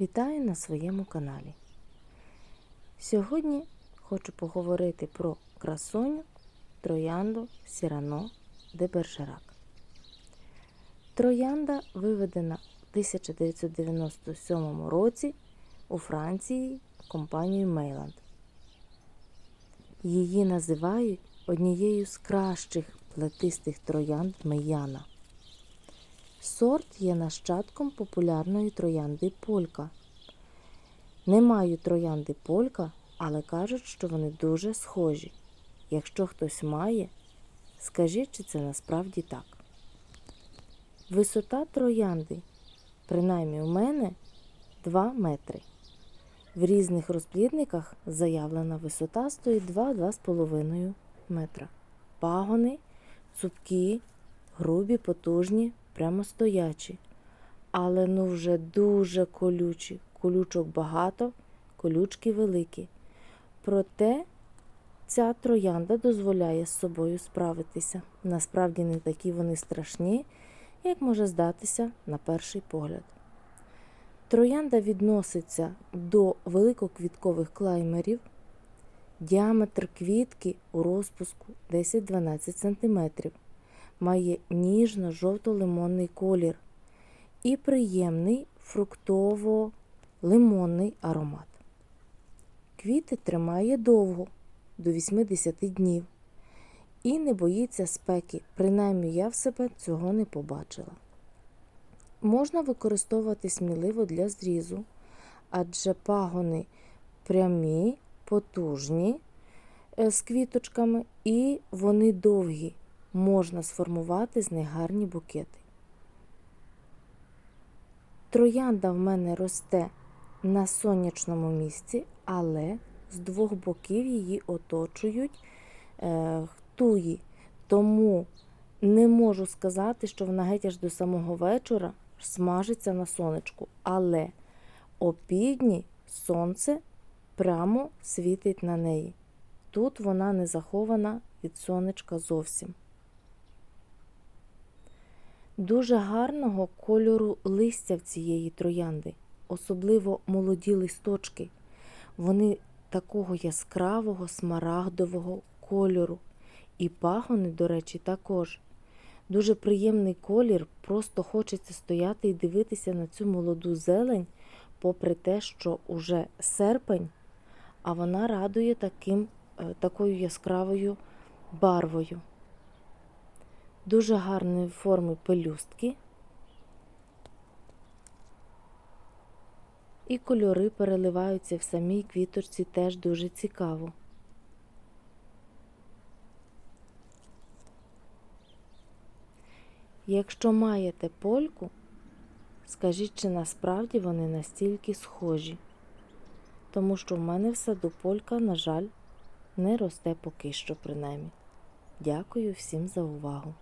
Вітаю на своєму каналі. Сьогодні хочу поговорити про красуню Троянду Сірано де Бержерак. Троянда виведена в 1997 році у Франції компанією Мейланд. Її називають однією з кращих плетистих троянд Мейяна. Сорт є нащадком популярної троянди Полька. Не маю троянди Полька, але кажуть, що вони дуже схожі. Якщо хтось має, скажіть, чи це насправді так. Висота троянди, принаймні у мене, 2 метри. В різних розплідниках заявлена висота стоїть 2-2,5 метра. Пагони, цупкі, грубі, потужні, прямо стоячі. Але ну вже дуже колючі. Колючок багато, колючки великі. Проте ця троянда дозволяє з собою справитися. Насправді не такі вони страшні, як може здатися на перший погляд. Троянда відноситься до великоквіткових клаймерів. Діаметр квітки у розпуску 10-12 см. Має ніжно-жовто-лимонний колір і приємний фруктово-лимонний аромат. Квіти тримає довго, до 80 днів, і не боїться спеки, принаймні я в себе цього не побачила. Можна використовувати сміливо для зрізу, адже пагони прямі, потужні е, з квіточками, і вони довгі. Можна сформувати з них гарні букети. Троянда в мене росте на сонячному місці, але з двох боків її оточують е, туї. Тому не можу сказати, що вона геть аж до самого вечора смажиться на сонечку. Але опівдні сонце прямо світить на неї. Тут вона не захована від сонечка зовсім. Дуже гарного кольору листя в цієї троянди, особливо молоді листочки. Вони такого яскравого смарагдового кольору. І пагони, до речі, також. Дуже приємний колір, просто хочеться стояти і дивитися на цю молоду зелень, попри те, що уже серпень, а вона радує таким, такою яскравою барвою. Дуже гарної форми пелюстки. І кольори переливаються в самій квіточці теж дуже цікаво. Якщо маєте польку, скажіть, чи насправді вони настільки схожі, тому що в мене в саду полька, на жаль, не росте поки що принаймні. Дякую всім за увагу!